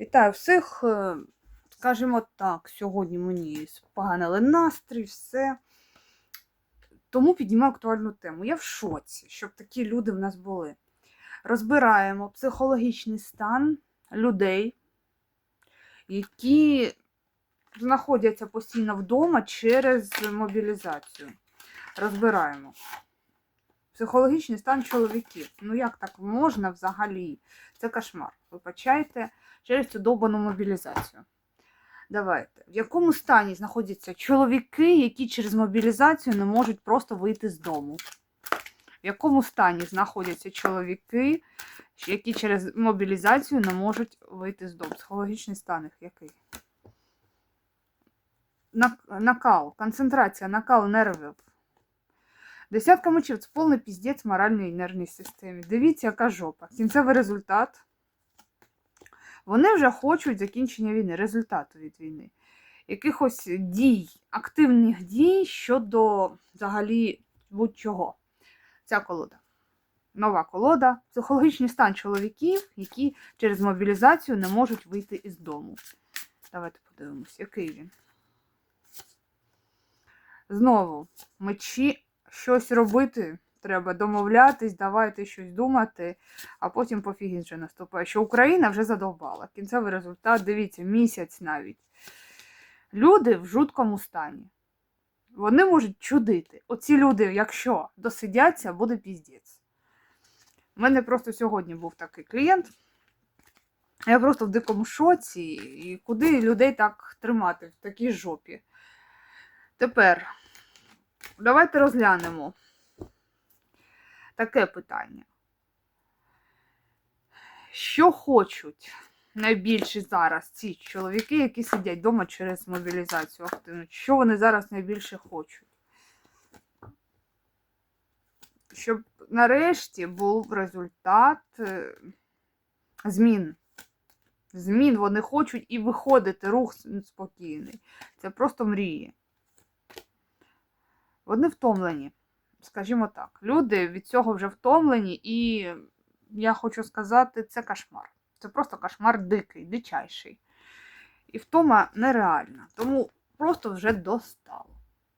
Вітаю всіх. Е, Скажімо так, сьогодні мені споганили настрій, все. Тому піднімаю актуальну тему. Я в шоці, щоб такі люди в нас були. Розбираємо психологічний стан людей, які знаходяться постійно вдома через мобілізацію. Розбираємо. Психологічний стан чоловіків. Ну як так можна взагалі? Це кошмар. Вибачайте через цю довбану мобілізацію. Давайте. В якому стані знаходяться чоловіки, які через мобілізацію не можуть просто вийти з дому? В якому стані знаходяться чоловіки, які через мобілізацію не можуть вийти з дому? Психологічний стан їх який? Накал, концентрація, накал нервів. Десятка мечів це повний піздець моральної і нервній системі. Дивіться, яка жопа. Кінцевий результат. Вони вже хочуть закінчення війни, результату від війни. Якихось дій, активних дій щодо взагалі будь-чого. Ця колода. Нова колода. Психологічний стан чоловіків, які через мобілізацію не можуть вийти із дому. Давайте подивимось, який він. Знову, мечі щось робити. Треба домовлятись, давайте щось думати, а потім пофігін вже наступає. Що Україна вже задовбала. Кінцевий результат, дивіться, місяць навіть. Люди в жуткому стані. Вони можуть чудити. Оці люди, якщо досидяться, буде піздець. У мене просто сьогодні був такий клієнт. Я просто в дикому шоці, і куди людей так тримати в такій жопі. Тепер давайте розглянемо таке питання. Що хочуть найбільше зараз ці чоловіки, які сидять вдома через мобілізацію активну? Що вони зараз найбільше хочуть? Щоб нарешті був результат е, змін. Змін вони хочуть і виходити, рух спокійний. Це просто мрії. Вони втомлені скажімо так, люди від цього вже втомлені, і я хочу сказати, це кошмар. Це просто кошмар дикий, дичайший. І втома нереальна. Тому просто вже достало.